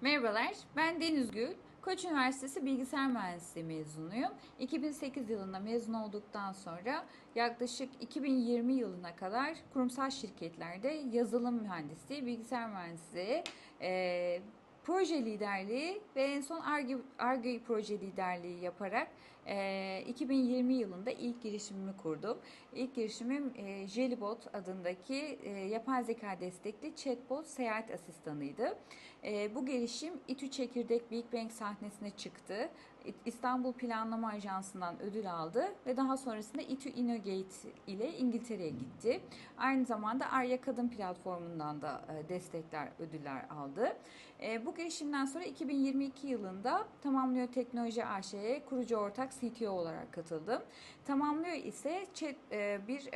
Merhabalar, ben Deniz Gül. Koç Üniversitesi Bilgisayar Mühendisliği mezunuyum. 2008 yılında mezun olduktan sonra yaklaşık 2020 yılına kadar kurumsal şirketlerde yazılım mühendisliği, bilgisayar mühendisliği, e, proje liderliği ve en son ARGE, proje liderliği yaparak e, 2020 yılında ilk girişimimi kurdum. İlk girişimim e, Jelibot adındaki e, yapay zeka destekli chatbot seyahat asistanıydı. E, bu girişim İTÜ Çekirdek Big Bang sahnesine çıktı. İstanbul Planlama Ajansı'ndan ödül aldı ve daha sonrasında İTÜ Innogate ile İngiltere'ye gitti. Aynı zamanda Arya Kadın platformundan da e, destekler, ödüller aldı. E, bu girişimden sonra 2022 yılında Tamamlıyor Teknoloji AŞ'ye kurucu ortak CTO olarak katıldım. Tamamlıyor ise e, bir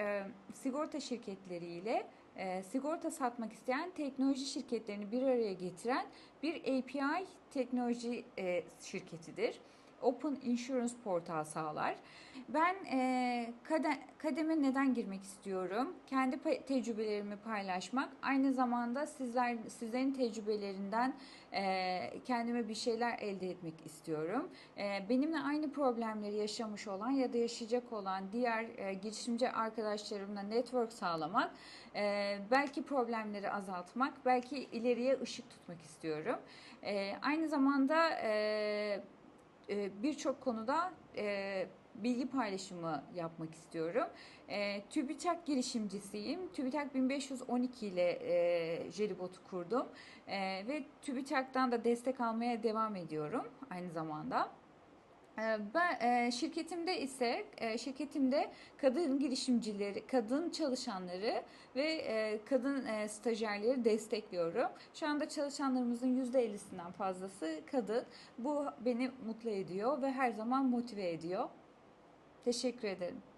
sigorta şirketleriyle e, sigorta satmak isteyen teknoloji şirketlerini bir araya getiren bir API teknoloji e, şirketidir. Open Insurance portal sağlar. Ben e, kade, kademe neden girmek istiyorum? Kendi tecrübelerimi paylaşmak, aynı zamanda sizler sizlerin tecrübelerinden e, kendime bir şeyler elde etmek istiyorum. E, benimle aynı problemleri yaşamış olan ya da yaşayacak olan diğer e, girişimci arkadaşlarımla network sağlamak, e, belki problemleri azaltmak, belki ileriye ışık tutmak istiyorum. E, aynı zamanda e, e, birçok konuda e, bilgi paylaşımı yapmak istiyorum. E, TÜBİTAK girişimcisiyim. TÜBİTAK 1512 ile e, Jelibot'u kurdum. E, ve TÜBİTAK'tan da destek almaya devam ediyorum aynı zamanda. E, Ben e, şirketimde ise e, şirketimde kadın girişimcileri, kadın çalışanları ve e, kadın stajyerleri destekliyorum. Şu anda çalışanlarımızın %50'sinden fazlası kadın. Bu beni mutlu ediyor ve her zaman motive ediyor. Teşekkür ederim.